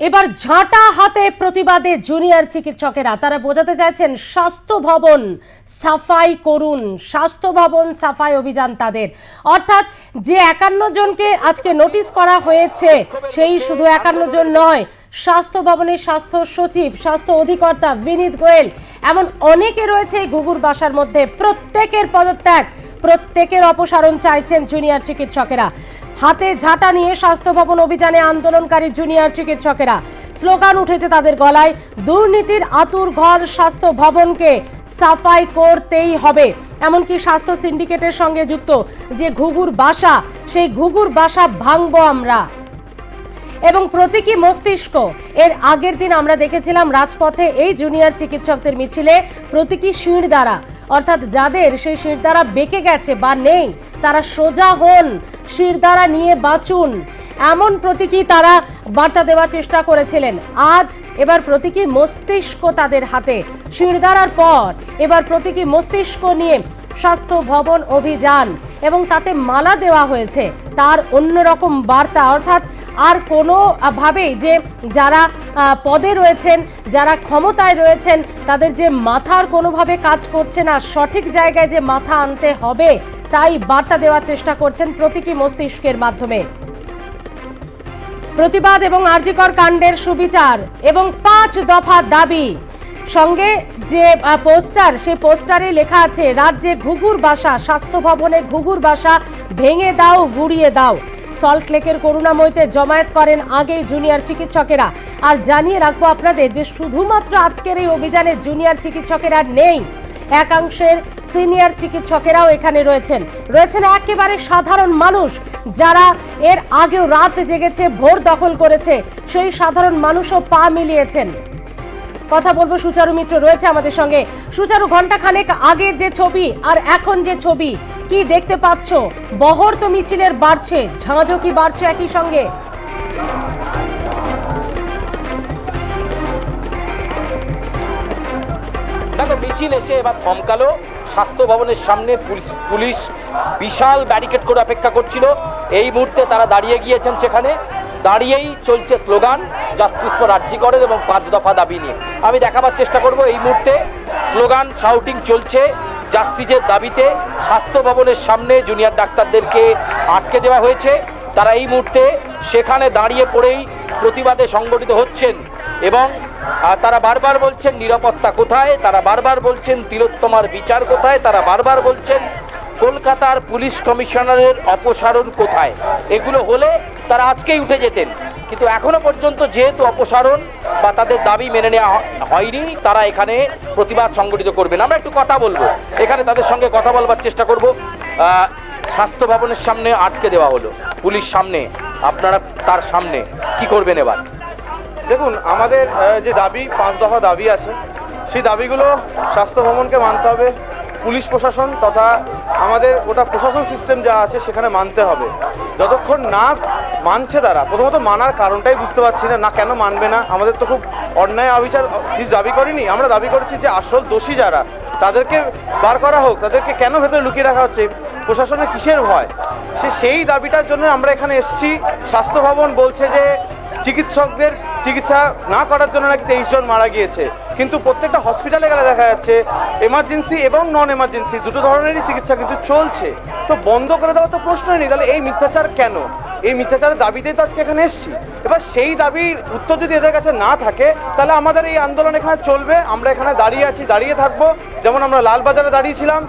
এবার ঝাঁটা হাতে প্রতিবাদে জুনিয়র চিকিৎসকেরা। তারা বোঝাতে চাইছেন, স্বাস্থ্য ভবন সাফাই করুন, স্বাস্থ্য ভবন সাফাই অভিযান তাদের। অর্থাৎ যে একান্ন জনকে আজকে নোটিশ করা হয়েছে, সেই শুধু একান্ন জন নয়, স্বাস্থ্য ভবনের স্বাস্থ্য সচিব, স্বাস্থ্য অধিকর্তা বিনীত গোয়েল, এমন অনেকে রয়েছে ঘুঘুর বাসার মধ্যে। প্রত্যেকের পদত্যাগ, প্রত্যেকের অপসারণ চাইছেন জুনিয়র চিকিৎসকেরা। হাতে ঝাঁটা নিয়ে স্বাস্থ্য ভবন অভিযানে আন্দোলনকারী জুনিয়র চিকিৎসকেরা। স্লোগান উঠেছে তাদের গলায়, দুর্নীতির আতুর ঘর স্বাস্থ্য ভবনকে সাফাই করতেই হবে। এমনকি স্বাস্থ্য সিন্ডিকেটের সঙ্গে যুক্ত যে ঘুঘুর বাসা, সেই ঘুঘুর বাসা ভাঙবো আমরা। এবং প্রতীকী মস্তিষ্ক, এর আগের দিন আমরা দেখেছিলাম রাজপথে এই জুনিয়র চিকিৎসকদের মিছিলে প্রতীকী শির দ্বারা। অর্থাৎ যাদের সেই শিরদারা বেঁকে গেছে বা নেই, তারা সোজা হন শিরদারা নিয়ে বাঁচুন। এমন প্রতীকী তারা বার্তা দেওয়ার চেষ্টা করেছিলেন। আজ এবার প্রতীকী মস্তিষ্ক তাদের হাতে। শিরদারার পর এবার প্রতীকী মস্তিষ্ক নিয়ে স্বাস্থ্য ভবন অভিযান এবং তাতে মালা দেওয়া হয়েছে। তার অন্যরকম বার্তা অর্থাৎ আর কোনো আহ, ভাবেই যে যারা পদে রয়েছেন যারা ক্ষমতায় রয়েছেন তাদের যে মাথার কোনোভাবে কাজ করছে না সঠিক জায়গায় যে মাথা আনতে হবে তাই বার্তা দেওয়ার চেষ্টা করছেন প্রতীকী মস্তিষ্কের মাধ্যমে। প্রতিবাদ এবং আর্যিকর কাণ্ডের সুবিচার এবং পাঁচ দফা দাবি সঙ্গে যে পোস্টার, সেই পোস্টারে লেখা আছে, রাজ্যে ঘুঘুর বাসা, স্বাস্থ্য ভবনে ঘুঘুর বাসা, ভেঙে দাও, গুড়িয়ে দাও। সল্ট লেকের করুণাময়ীতে জমায়েত করেন আগেই জুনিয়র চিকিৎসকেরা। আর জানিয়ে রাখব আপনাদের যে, শুধুমাত্র আজকের এই অভিযানে জুনিয়র চিকিৎসকেরা নেই, একাংশের সিনিয়র চিকিৎসকেরাও এখানে রয়েছেন। রয়েছেন একেবারে সাধারণ মানুষ যারা এর আগেও রাত জেগেছে, ভোর দখল করেছে। সেই সাধারণ মানুষও পা মিলিয়েছেন। কথা বলব সুচারু মিত্র রয়েছে আমাদের সঙ্গে। সুচারু ঘন্টাখানেক আগের যে ছবি আর এখন যে ছবি, কি দেখতে পাচ্ছ? বহর তো মিছিলের বাড়ছে, ঝাঁঝও কি বাড়ছে একই সঙ্গে? দেখো, মিছিল এসে এবার থমকালো। স্বাস্থ্য ভবনের সামনে পুলিশ পুলিশ বিশাল ব্যারিকেড করে অপেক্ষা করছিল। এই মুহূর্তে তারা দাঁড়িয়ে গিয়েছেন সেখানে। দাঁড়িয়েই চলছে স্লোগান, জাস্টিস ফর রাজ্যিকরের এবং পাঁচ দফা দাবি নিয়ে। আমি দেখাবার চেষ্টা করব এই মুহূর্তে। স্লোগান শাউটিং চলছে জাস্টিসের দাবিতে। স্বাস্থ্য ভবনের সামনে জুনিয়র ডাক্তারদেরকে আটকে দেওয়া হয়েছে। তারা এই মুহূর্তে সেখানে দাঁড়িয়ে পড়েই প্রতিবাদে সংগঠিত হচ্ছেন এবং তারা বারবার বলছেন, নিরাপত্তা কোথায়? তারা বারবার বলছেন, তিলোত্তমার বিচার কোথায়? তারা বারবার বলছেন কলকাতার পুলিশ কমিশনারের অপসারণ কোথায়? এগুলো হলে তারা আজকেই উঠে যেতেন। কিন্তু এখনও পর্যন্ত যেহেতু অপসারণ বা তাদের দাবি মেনে নেওয়া হয়নি, তারা এখানে প্রতিবাদ সংগঠিত করবেন। আমরা একটু কথা বলব। এখানে তাদের সঙ্গে কথা বলবার চেষ্টা করব। স্বাস্থ্য ভবনের সামনে আটকে দেওয়া হলো। পুলিশ সামনে, আপনারা তার সামনে। কি করবেন এবার? দেখুন, আমাদের যে দাবি, পাঁচ দফা দাবি আছে, সেই দাবিগুলো স্বাস্থ্য ভবনকে মানতে হবে। পুলিশ প্রশাসন তথা আমাদের ওটা প্রশাসন সিস্টেম যা আছে সেখানে মানতে হবে। যতক্ষণ না মানছে তারা, প্রথমত মানার কারণটাই বুঝতে পারছি না না কেন মানবে না, আমাদের তো খুব অন্যায় অবিচার, কিছু দাবি করিনি, আমরা দাবি করেছি যে আসল দোষী যারা, তাদেরকে বার করা হোক, তাদেরকে কেন ভেতরে লুকিয়ে রাখা হচ্ছে প্রশাসনের কিসের ভয়? সে সেই দাবিটার জন্য আমরা এখানে এসেছি, স্বাস্থ্য ভবন বলছে যে চিকিৎসকদের চিকিৎসা না করার জন্য নাকি তেইশ জন মারা গিয়েছে। কিন্তু প্রত্যেকটা হসপিটালে গেলে দেখা যাচ্ছে এমার্জেন্সি এবং নন এমার্জেন্সি দুটো ধরনেরই চিকিৎসা কিন্তু চলছে। তো বন্ধ করে দেওয়া তো প্রশ্নই নেই, তাহলে এই মিথ্যাচার কেন? এই মিথ্যাচারের দাবিতেই তো আজকে এখানে এসেছি। এবার সেই দাবির উত্তর যদি এদের কাছে না থাকে তাহলে আমাদের এই আন্দোলন এখানে চলবে। আমরা এখানে দাঁড়িয়ে আছি দাঁড়িয়ে থাকব। যেমন আমরা লালবাজারে দাঁড়িয়েছিলাম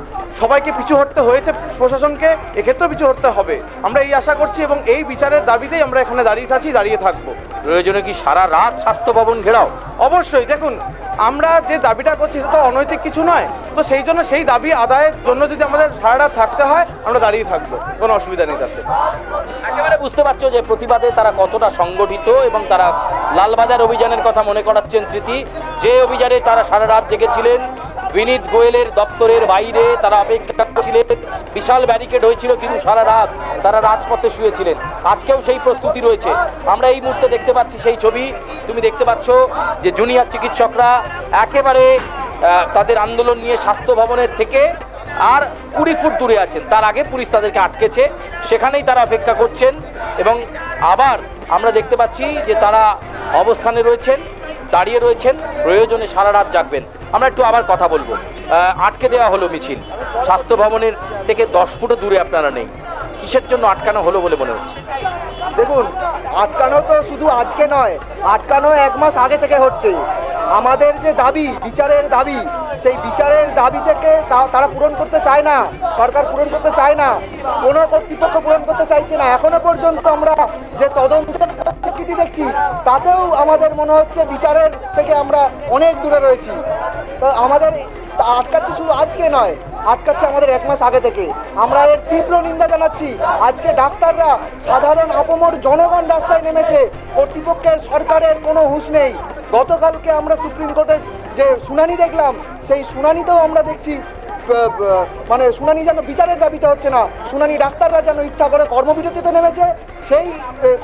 সবাইকে পিছু হটতে হয়েছে প্রশাসনকে এক্ষেত্রেও পিছু হটতে হবে। আমরা এই আশা করছি এবং এই বিচারের দাবিতেই আমরা এখানে দাঁড়িয়ে আছি দাঁড়িয়ে থাকব। প্রয়োজনে কি সারা রাত স্বাস্থ্য ভবন ঘেরাও? অবশ্যই দেখুন আমরা যে দাবিটা করছি সেটা তো অনৈতিক কিছু নয়। তো সেই জন্য সেই দাবি আদায়ের জন্য যদি আমাদের ভাড়াটা থাকতে হয়, আমরা দাঁড়িয়ে থাকব। কোনো অসুবিধা নেই তাতে। একেবারে বুঝতে পারছ যে প্রতিবাদে তারা কতটা সংগঠিত এবং তারা লালবাজার অভিযানের কথা মনে করাচ্ছেন স্মৃতি। যে অভিযানে তারা সারা রাত জেগেছিলেন বিনীত গোয়েলের দপ্তরের বাইরে তারা অপেক্ষা করছিলেন বিশাল ব্যারিকেড হয়েছিল কিন্তু সারা রাত তারা রাজপথে শুয়েছিলেন। আজকেও সেই প্রস্তুতি রয়েছে। আমরা এই মুহূর্তে দেখতে পাচ্ছি সেই ছবি। তুমি দেখতে পাচ্ছ যে জুনিয়র চিকিৎসকরা একেবারে তাদের আন্দোলন নিয়ে স্বাস্থ্য ভবনের থেকে আর কুড়ি ফুট দূরে আছেন। তার আগে পুলিশ তাদেরকে আটকেছে। সেখানেই তারা অপেক্ষা করছেন এবং আবার আমরা দেখতে পাচ্ছি যে তারা অবস্থানে রয়েছেন, দাঁড়িয়ে রয়েছেন। প্রয়োজনে সারা রাত জাগবেন। আমরা একটু আবার কথা বলব। আটকে দেওয়া হলো মিছিল। স্বাস্থ্য ভবনের থেকে দশ ফুটও দূরে আপনারা নেই। কিসের জন্য আটকানো হলো বলে মনে হচ্ছে? দেখুন, আটকানো তো শুধু আজকে নয়, আটকানো এক মাস আগে থেকে হচ্ছে। আমাদের যে দাবি, বিচারের দাবি, সেই বিচারের দাবি থেকে তারা পূরণ করতে চায় না, সরকার পূরণ করতে চায় না, কোনো কর্তৃপক্ষ পূরণ করতে চাইছে না। এখনও পর্যন্ত আমরা যে তদন্তের প্রকৃতি দেখছি, তাতেও আমাদের মনে হচ্ছে বিচারের থেকে আমরা অনেক দূরে রয়েছি। তো আমাদের আটকাচ্ছে শুধু আজকে নয়, আটকাচ্ছে আমাদের এক মাস আগে থেকে। আমরা এর তীব্র নিন্দা জানাচ্ছি। আজকে ডাক্তাররা সাধারণ আপমর জনগণ রাস্তায় নেমেছে। কর্তৃপক্ষের সরকারের কোনো হুঁশ নেই। গতকালকে আমরা সুপ্রিম কোর্টের যে শুনানি দেখলাম, সেই শুনানিতেও আমরা দেখছি মানে শুনানি যেন বিচারের দাবিতে হচ্ছে না, শুনানি ডাক্তাররা যেন ইচ্ছা করে কর্মবিরতিতে নেমেছে, সেই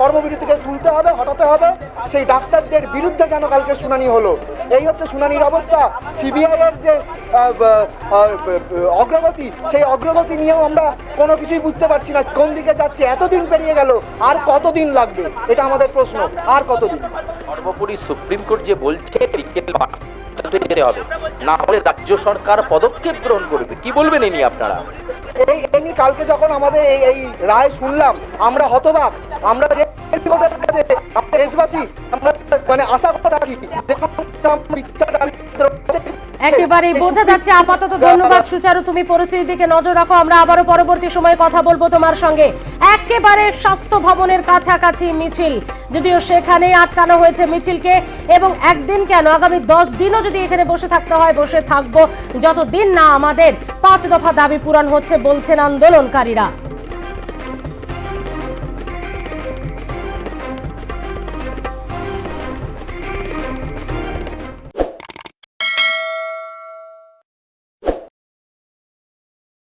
কর্মবিরতিকে তুলতে হবে, হটাতে হবে, সেই ডাক্তারদের বিরুদ্ধে যেন কালকে শুনানি হলো। এই হচ্ছে শুনানির অবস্থা। সিবিআইয়ের যে অগ্রগতি, সেই অগ্রগতি নিয়েও আমরা কোনো কিছুই বুঝতে পারছি না, কোন দিকে যাচ্ছে, এতদিন পেরিয়ে গেল, আর কতদিন লাগবে? এটা আমাদের প্রশ্ন, আর কতদিন? সর্বোপরি সুপ্রিম কোর্ট যে বলছে যেতে হবে। না হলে রাজ্য সরকার পদক্ষেপ গ্রহণ করবে। কি বলবেন এনি আপনারা? এই এই কালকে যখন আমাদের এই এই রায় শুনলাম, আমরা হতবাক। আমরা যে কোর্টের কাছে আমরা দেশবাসী আমরা মানে আশা করে রাখি একেবারেই বোঝা যাচ্ছে আপাতত ধন্যবাদ সুচারু তুমি পরিস্থিতির দিকে নজর রাখো আমরা আবারও পরবর্তী সময়ে কথা বলব তোমার সঙ্গে। একেবারে স্বাস্থ্য ভবনের কাছাকাছি মিছিল যদিও সেখানেই আটকানো হয়েছে মিছিলকে এবং একদিন কেন আগামী দশ দিনও যদি এখানে বসে থাকতে হয় বসে থাকব যতদিন না আমাদের পাঁচ দফা দাবি পূরণ হচ্ছে বলছেন আন্দোলনকারীরা।